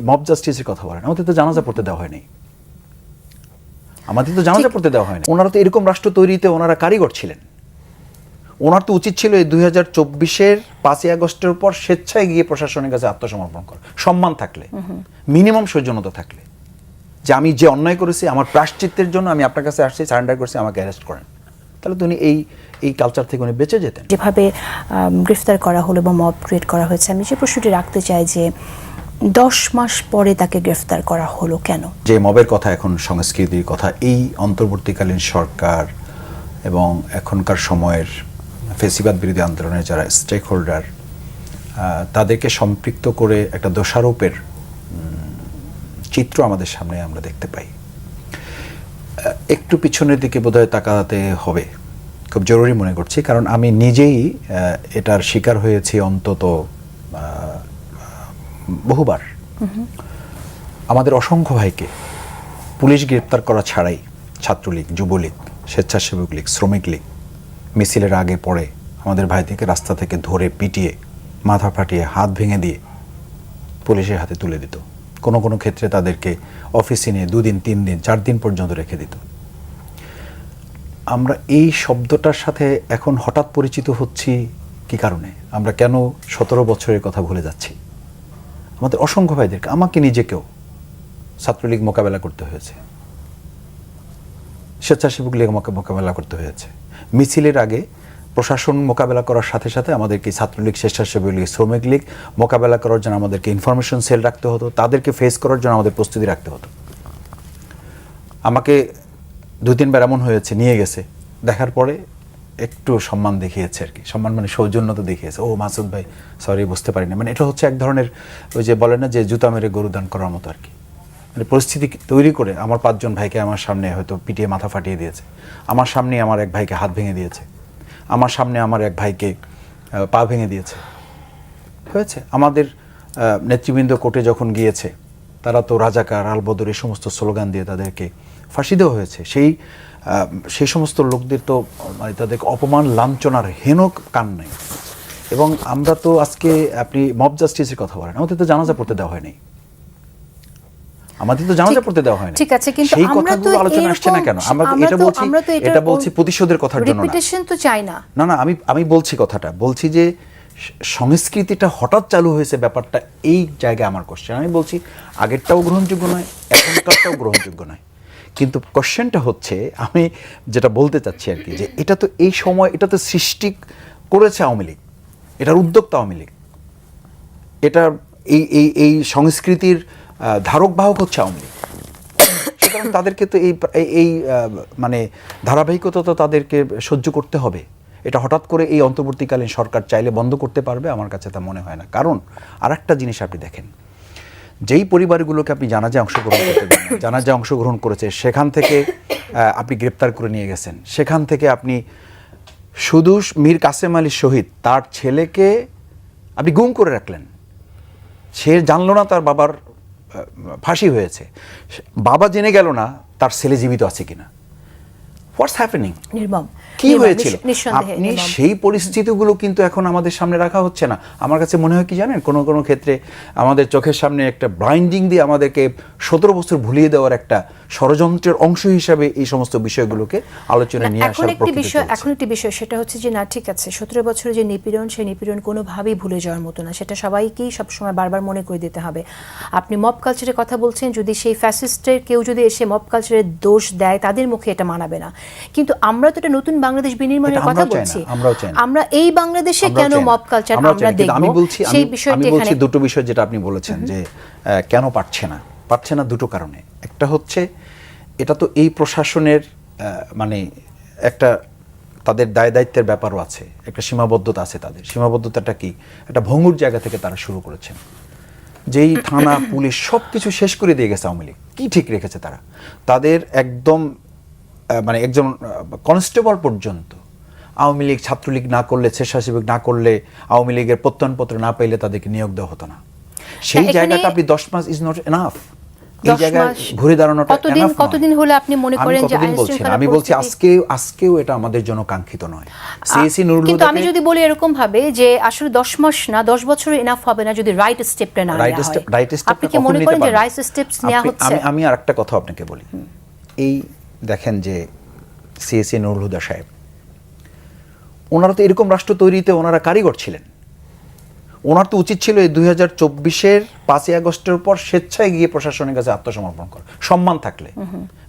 Mob জাস্টিসের কথা বলেন। আমাদের তো জানাজা পড়তে দেওয়া হয়নি। আমাদের তো জানাজা পড়তে দেওয়া হয়নি। ওনারা তো এরকম রাষ্ট্র তৈরিতে ওনারা কারিগর ছিলেন। ওনার তো উচিত ছিল এই দুই হাজার চব্বিশের পাঁচই আগস্টের পর স্বেচ্ছায় গিয়ে প্রশাসনের কাছে আত্মসমর্পণ করা। সম্মান থাকলে। মিনিমাম সৌজন্যতা থাকলে। যে আমি যে অন্যায় করেছি আমার প্রাশ্চিত্যের জন্য আমি আপনার কাছে আসছি সারেন্ডার করছি আমাকে অ্যারেস্ট করেন। তাহলে তো উনি এই এই কালচার থেকে উনি বেঁচে যেতেন। যেভাবে গ্রেফতার করা হলো বা মব ক্রিয়েট করা হয়েছে আমি যে প্রশ্নটি রাখতে চাই যে দশ মাস পরে তাকে গ্রেফতার করা হলো কেন? যে মবের কথা এখন সংস্কৃতির কথা, এই অন্তর্বর্তীকালীন সরকার এবং এখনকার সময়ের ফেসিবাদ বিরোধী আন্দোলনের যারা স্টেক হোল্ডার তাদেরকে সম্পৃক্ত করে একটা দোষারোপের চিত্র আমাদের সামনে আমরা দেখতে পাই। একটু পিছনের দিকে বোধহয় তাকাতে হবে। খুব জরুরি মনে করছি, কারণ আমি নিজেই এটার শিকার হয়েছি অন্তত বহুবার। আমাদের অসংখ্য ভাইকে পুলিশ গ্রেপ্তার করা ছাড়াই ছাত্রলীগ, যুবলীগ, স্বেচ্ছাসেবক লীগ, শ্রমিক লীগ মিছিলের আগে পরে আমাদের ভাইদেরকে রাস্তা থেকে ধরে পিটিয়ে, মাথা ফাটিয়ে, হাত ভেঙে দিয়ে পুলিশের হাতে তুলে দিত। কোনো কোনো ক্ষেত্রে তাদেরকে অফিসে নিয়ে দুদিন, তিন দিন, চার দিন পর্যন্ত রেখে দিত। আমরা এই শব্দটার সাথে এখন হঠাৎ পরিচিত হচ্ছি কি কারণে? আমরা কেন সতেরো বছরের কথা ভুলে যাচ্ছি? আমাদের অসংখ্য ভাইদেরকে, আমাকে নিজেকেও ছাত্রলীগ মোকাবেলা করতে হয়েছে। স্বেচ্ছাসেবক লীগ মোকা- মোকাবেলা করতে হয়েছে। মিছিলের আগে প্রশাসন মোকাবেলা করার সাথে সাথে আমাদেরকে ছাত্রলীগ, স্বেচ্ছাসেবক লীগ, শ্রমিক লীগ মোকাবেলা করার জন্য আমাদেরকে ইনফরমেশন সেল রাখতে হতো, তাদেরকে ফেস করার জন্য আমাদের প্রস্তুতি রাখতে হতো। আমাকে দুই তিনবার এমন হয়েছে, নিয়ে গেছে। দেখার পরে একটু সম্মান দেখিয়েছে আর কি। সম্মান মানে সৌজন্যতা দেখিয়েছে। ও মাসুদ ভাই সরি বুঝতে পারিনি। মানে এটা হচ্ছে এক ধরনের ওই যে বলে না যে জুতা মেরে গরু দান করার মতো আর কি। মানে পরিস্থিতি তৈরি করে আমার পাঁচজন ভাইকে আমার সামনে হয়তো পিটিয়ে মাথা ফাটিয়ে দিয়েছে। আমার সামনে আমার এক ভাইকে হাত ভেঙে দিয়েছে। আমার সামনে আমার এক ভাইকে পা ভেঙে দিয়েছে। হয়েছে? আমাদের নেতৃবৃন্দ কোর্টে যখন গিয়েছে, তারা তো রাজাকার, আলবদর, এই সমস্ত স্লোগান দিয়ে তাদেরকে ফাঁসি দেওয়া হয়েছে। সেই সেই সমস্ত লোকদের তো মানে তাদেরকে অপমান লাঞ্ছনার হেন কান নাই। এবং আমরা তো আজকে আপনি মব জাস্টিসের কথা বলেন আমাদের তো জানাজা পড়তে দেওয়া হয়নি। আমাদের তো জানাজা পড়তে দেওয়া হয় ঠিক আছে, কিন্তু সেই কথাগুলো আলোচনা আসছে না কেন? আমরা এটা বলছি এটা বলছি প্রতিশোধের কথার জন্য রিপিটেশন তো চাই না। না না আমি আমি বলছি কথাটা। বলছি যে সংস্কৃতিটা হঠাৎ চালু হয়েছে ব্যাপারটা এই জায়গায় আমার কোশ্চেন আমি বলছি আগেরটাও গ্রহণযোগ্য নয় এখনকারটাও গ্রহণযোগ্য নয়। কিন্তু কোশ্চেনটা হচ্ছে, আমি যেটা বলতে চাচ্ছি আর কি, যে এটা তো এই সময়, এটা তো সৃষ্টি করেছে আওয়ামী লীগ, এটার উদ্যোক্তা আওয়ামী লীগ। এটা এই এই এই সংস্কৃতির ধারক বাহক হচ্ছে আওয়ামী লীগ। সুতরাং তাদেরকে তো এই, এই- মানে ধারাবাহিকতা তো তাদেরকে সহ্য করতে হবে। এটা হঠাৎ করে এই অন্তর্বর্তীকালীন সরকার চাইলে বন্ধ করতে পারবে, আমার কাছে তা মনে হয় না। কারণ আরেকটা জিনিস আপনি দেখেন যেই পরিবারগুলোকে আপনি জানাজায় অংশগ্রহণ করতে জানাজায় অংশগ্রহণ করেছে, সেখান থেকে আপনি গ্রেপ্তার করে নিয়ে গেছেন। সেখান থেকে আপনি শুধু মীর কাসেম আলী শহীদ তার ছেলেকে আপনি গুম করে রাখলেন। সে জানলো না তার বাবার ফাঁসি হয়েছে। বাবা জেনে গেল না তার ছেলে জীবিত আছে কিনা। হোয়াটস হ্যাপেনিং নির্মম। কি হয়েছিল? আপনি সেই পরিস্থিতিগুলো কিন্তু এখন আমাদের সামনে রাখা হচ্ছে না। আমার কাছে মনে হয় কি জানেন? কোনো কোনো ক্ষেত্রে আমাদের চোখের সামনে একটা ব্লাইন্ডিং দিয়ে আমাদেরকে সতেরো বছর ভুলিয়ে দেওয়ার একটা ষড়যন্ত্রের অংশ হিসাবে এই সমস্ত বিষয়গুলোকে আলোচনায় না, নিয়ে আসার একটি বিষয় এখন একটি বিষয় সেটা হচ্ছে যে না ঠিক আছে সতেরো বছরের যে নিপীড়ন সেই নিপীড়ন কোনোভাবেই ভুলে যাওয়ার মতো না। সেটা সবাইকেই সবসময় বারবার মনে করে দিতে হবে। আপনি মব কালচারের কথা বলছেন যদি সেই ফ্যাসিস্টের কেউ যদি এসে মব কালচারের দোষ দেয় তাদের মুখে এটা মানাবে না। কিন্তু আমরা তো এটা নতুন বাংলাদেশ বিনির্মাণের কথা বলছি। আমরা এই বাংলাদেশে কেন মব কালচার আমরা দেখব আমি বলছি সেই বিষয়টি আমি বলছি এখানে দুটো বিষয় যেটা আপনি বলেছেন যে কেন পারছে না? পারছে না দুটো কারণে। একটা হচ্ছে এটা তো এই প্রশাসনের মানে একটা তাদের দায় দায়িত্বের ব্যাপারও আছে। একটা সীমাবদ্ধতা আছে তাদের। সীমাবদ্ধতাটা কি? একটা ভঙ্গুর জায়গা থেকে তারা শুরু করেছেন। যেই থানা পুলিশ সব কিছু শেষ করে দিয়ে গেছে আওয়ামী লীগ। কী ঠিক রেখেছে তারা? তাদের একদম মানে একজন কনস্টেবল পর্যন্ত। আওয়ামী লীগ ছাত্রলীগ না করলে স্বেচ্ছাসেবক না করলে আওয়ামী লীগের প্রত্যয়নপত্র না পাইলে তাদেরকে নিয়োগ দেওয়া হতো না। সেই জায়গাটা আপনি দশ মাস ইজ নট এনাফ এই জায়গায় ঘুরে দাঁড়ানোটা কতদিন কতদিন হলে আপনি মনে করেন যে কতদিন আইন শৃঙ্খলা আমি বলছি আজকে আজকেও এটা আমাদের জন্য কাঙ্ক্ষিত নয়। সিএসি নুরুল কিন্তু আমি যদি বলি এরকম ভাবে যে আসলে দশ মাস না দশ বছর এনাফ হবে না যদি রাইট স্টেপটা না রাইট স্টেপ রাইট স্টেপ আপনি কি মনে করেন যে রাইট স্টেপস নেওয়া হচ্ছে আমি আমি আর একটা কথা আপনাকে বলি। এই দেখেন যে সিএসি নুরুল হুদা সাহেব, ওনারা তো এরকম রাষ্ট্র তৈরিতে ওনারা কারিগর ছিলেন। ওনার তো উচিত ছিল এই দুই হাজার চব্বিশের পাঁচই আগস্টের পর স্বেচ্ছায় গিয়ে প্রশাসনের কাছে আত্মসমর্পণ করা। সম্মান থাকলে,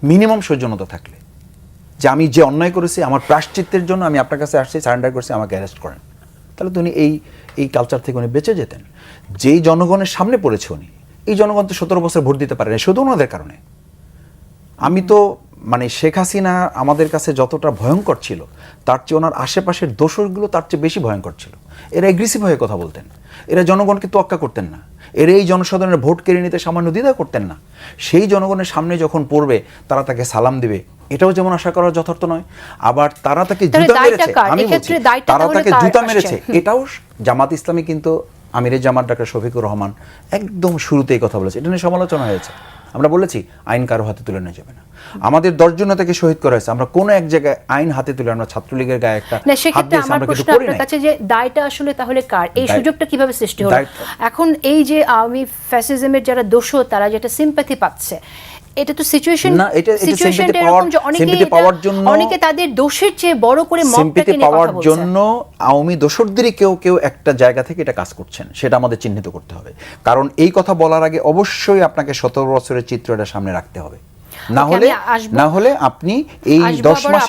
মিনিমাম সৌজন্যতা থাকলে। যে আমি যে অন্যায় করেছি, আমার প্রাশ্চিত্যের জন্য আমি আপনার কাছে আসছি, সারেন্ডার করেছি, আমাকে অ্যারেস্ট করেন। তাহলে তো উনি এই এই কালচার থেকে উনি বেঁচে যেতেন। যেই জনগণের সামনে পড়েছে উনি, এই জনগণ তো সতেরো বছর ভোট দিতে পারেনি, শুধু ওনাদের কারণে। আমি তো মানে শেখ হাসিনা আমাদের কাছে যতটা ভয়ঙ্কর ছিল তার চেয়ে ওনার আশেপাশের দোসরগুলো তার চেয়ে বেশি ভয়ঙ্কর ছিল। এরা এগ্রেসিভ হয়ে কথা বলতেন। এরা জনগণকে তোয়াক্কা করতেন না। এরা এই জনসাধারণের ভোট কেড়ে নিতে সামান্য দ্বিধা করতেন না। সেই জনগণের সামনে যখন পড়বে তারা তাকে সালাম দিবে। এটাও যেমন আশা করা যথার্থ নয় আবার তারা তাকে জুতা মেরেছে আমি বলছি তারা তাকে জুতা মেরেছে। এটাও জামাত ইসলামী কিন্তু আমিরের জামাত ডাক্তার শফিকুর রহমান একদম শুরুতেই কথা বলেছে। এটা নিয়ে সমালোচনা হয়েছে। আমরা বলেছি আইন কারও হাতে তুলে নেওয়া যাবে না। আমাদের দশজন নেতাকে শহীদ করা হয়েছে আমরা কোনো এক জায়গায় আইন হাতে তুলে আমরা ছাত্রলীগের গায়ে একটা না সেক্ষেত্রে আমার প্রশ্ন আপনার কাছে যে দায়টা আসলে তাহলে কার? এই সুযোগটা কীভাবে সৃষ্টি হলো? এখন এই যে আওয়ামী ফ্যাসিজমের যারা দোষ তারা যেটা সিম্প্যাথি পাচ্ছে এটা তো সিচুয়েশন না, এটা- এটা সিচুয়েশনটা এরকম পাওয়ার- যে অনেকে পাওয়ার জন্য- অনেকে তাদের দোষের চেয়ে বড় করে নিয়ে পাওয়ার জন্য আওয়ামী দোষরদেরই কেউ কেউ একটা জায়গা থেকে এটা কাজ করছেন সেটা আমাদের চিহ্নিত করতে হবে। কারণ এই কথা বলার আগে অবশ্যই আপনাকে সতেরো বছরের চিত্রটা সামনে রাখতে হবে। না হলে না হলে আপনি এই দশ মাস